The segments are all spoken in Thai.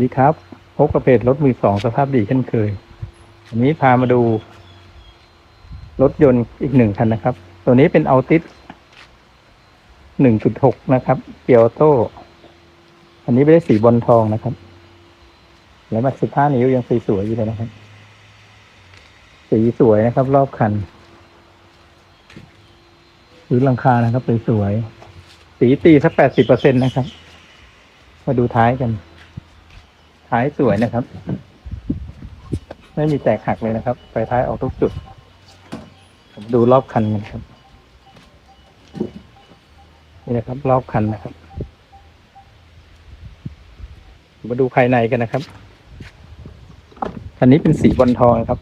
ดีครับ พบกับเพจรถมือสองสภาพดีเช่นเคย วันนี้พามาดู รถยนต์อีกหนึ่งคันนะครับ ตัวนี้เป็นเอาติสหนึ่งจุดหกนะครับ เกียวโต้อันนี้ไม่ได้สีบอลทองนะครับแล้วมาสิบห้านิ้วยังสีสวยอยู่เลยนะครับ สีสวยนะครับ รอบคันพื้นหลังคานะครับสวยๆสีตีสักแปดสิบเปอร์เซ็นตนะครับ มาดูท้ายกัน ท้ายสวยนะครับ ไม่มีแตกหักเลยนะครับ ไฟท้ายออกทุกจุด ผมดูรอบคันกันครับ นี่นะครับ รอบคันนะครับ มาดูภายในกันนะครับคันนี้เป็นสีบอลทองครับ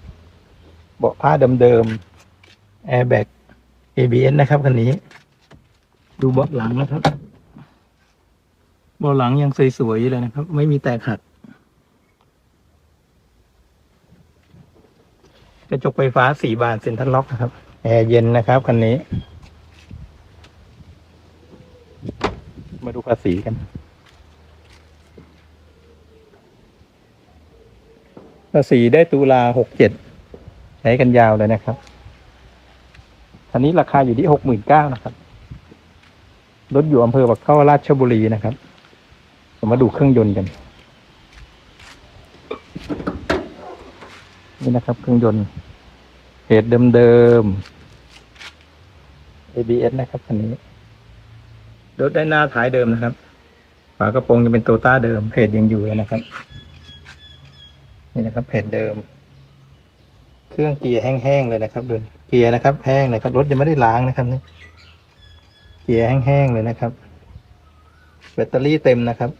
เบาะผ้าเดิมๆแอร์แบ็ก ABS นะครับคันนี้ ดูเบาะหลังนะครับเบาะหลังยังสวยๆอยู่เลยนะครับ ไม่มีแตกหัก กระจกไฟฟ้าสี่บานเซ็นทรัลล็อกนะครับ แอร์เย็นนะครับคันนี้ มาดูภาษีกันภาษีได้ตุลาหกเจ็ดใช้กันยาวเลยนะครับคันนี้ราคาอยู่ที่หกหมื่นเก้านะครับ รถอยู่อำเภอปักเข้าราชบุรีนะครับ มาดูเครื่องยนต์กัน นี่นะครับ เครื่องยนต์เพจเดิมๆ ABS นะครับคันนี้รถได้หน้าท้ายเดิมนะครับฝากระโปรงยังเป็นโตต้าเดิมเพจยังอยู่เลยนะครับ นี่นะครับเพจเดิม เครื่องเกียร์แห้งๆเลยนะครับดูเกียร์นะครับแห้งเลยครับรถยังไม่ได้ล้างนะครับนี่เกียร์แห้งๆเลยนะครับ แบตเตอรี่เต็มนะครับ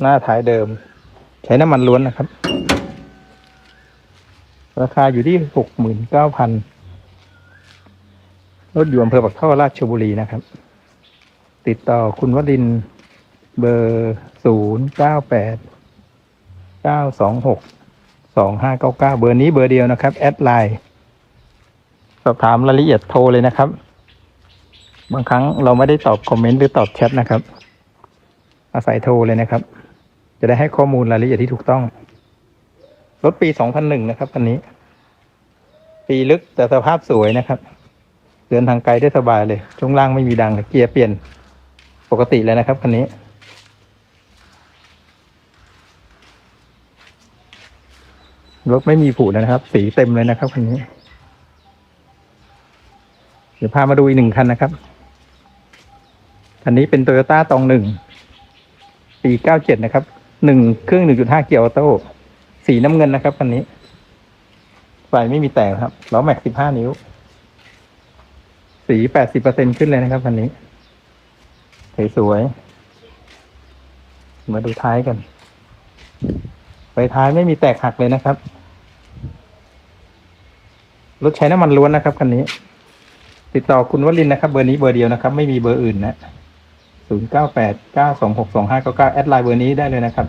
หน้าท้ายเดิม ใช้น้ำมันล้วนนะครับ ราคาอยู่ที่หกหมื่นเก้าพันรถอยู่อำเภอปักท่อราชบุรีนะครับ ติดต่อคุณวดินเบอร์ศูนย์เก้าแปดเก้าสองหกสองห้าเก้าเก้าเบอร์นี้เบอร์เดียวนะครับ แอดไลน์สอบถามรายละเอียดโทรเลยนะครับ บางครั้งเราไม่ได้ตอบคอมเมนต์หรือตอบแชทนะครับ อาศัยโทรเลยนะครับ จะได้ให้ข้อมูลรายละเอียดที่ถูกต้อง รถปี 2001 นะครับคันนี้ ปีลึกแต่สภาพสวยนะครับ เดินทางไกลได้สบายเลย ช่วงล่างไม่มีดังเลยเกียร์เปลี่ยนปกติเลยนะครับคันนี้ รถไม่มีผุนะครับ สีเต็มเลยนะครับคันนี้ เดี๋ยวพามาดูอีกหนึ่งคันนะครับคันนี้เป็นโตโยต้าตองหนึ่งปีเก้าเจ็ดนะครับ หนึ่งเครื่องหนึ่งจุดห้าเกียร์อโต้ สีน้ำเงินนะครับคันนี้ไฟไม่มีแตกครับล้อแม็กสิบห้านิ้ว สีแปดสิบเปอร์เซ็นขึ้นเลยนะครับคันนี้สวยๆมาดูท้ายกันไฟท้ายไม่มีแตกหักเลยนะครับ รถใช้น้ำมันล้วนนะครับคันนี้ ติดต่อคุณวลินนะครับ เบอร์นี้เบอร์เดียวนะครับ ไม่มีเบอร์อื่นนะ ศูนย์เก้าแปดเก้าสองหกสองห้าเก้าเก้าแอดไลน์เบอร์นี้ได้เลยนะครับ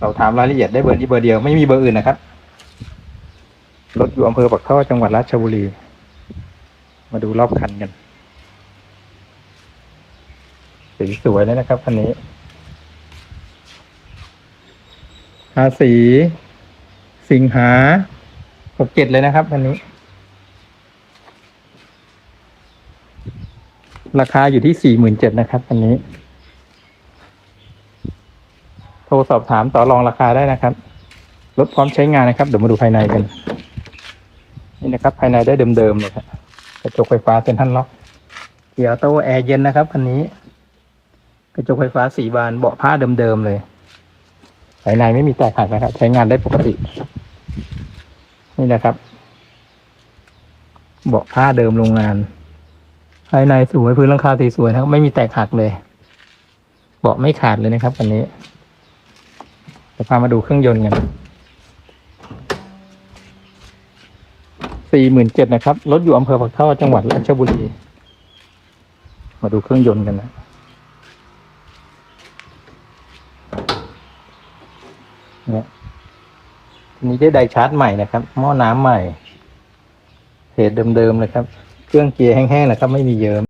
สอบถามรายละเอียดได้เบอร์นี้เบอร์เดียวไม่มีเบอร์อื่นนะครับ รถอยู่อำเภอปักท่อจังหวัดราชบุรี มาดูรอบคันกันสีสวยเลยนะครับคันนี้ภาษีสิงหาหกเจ็ดเลยนะครับคันนี้ ราคาอยู่ที่สี่หมื่นเจ็ดนะครับอันนี้ โทรสอบถามต่อรองราคาได้นะครับรถพร้อมใช้งานนะครับ เดี๋ยวมาดูภายในกัน นี่นะครับ ภายในได้เดิมๆเลยครับกระจกไฟฟ้าเซ็นทรัลล็อกเกียร์โต้แอร์เย็นนะครับคันนี้ กระจกไฟฟ้าสีบานเบาะผ้าเดิมๆเลยภายในไม่มีแตกหักนะครับ ใช้งานได้ปกติ นี่นะครับ เบาะผ้าเดิมโรงงาน ภายในสวยพื้นหลังคาสีสวยนะครับไม่มีแตกหักเลย เบาะไม่ขาดเลยนะครับคันนี้จะพามาดูเครื่องยนต์กันสี่หมื่นเจ็ดนะครับ รถอยู่อำเภอปักท่อจังหวัดราชบุรี มาดูเครื่องยนต์กันนะ เนี่ยทีนี้ได้ไดชาร์จใหม่นะครับ หม้อน้ำใหม่เพจเดิมๆเลยครับ เครื่องเกียร์แห้งๆนะครับ ไม่มีเยิ้ม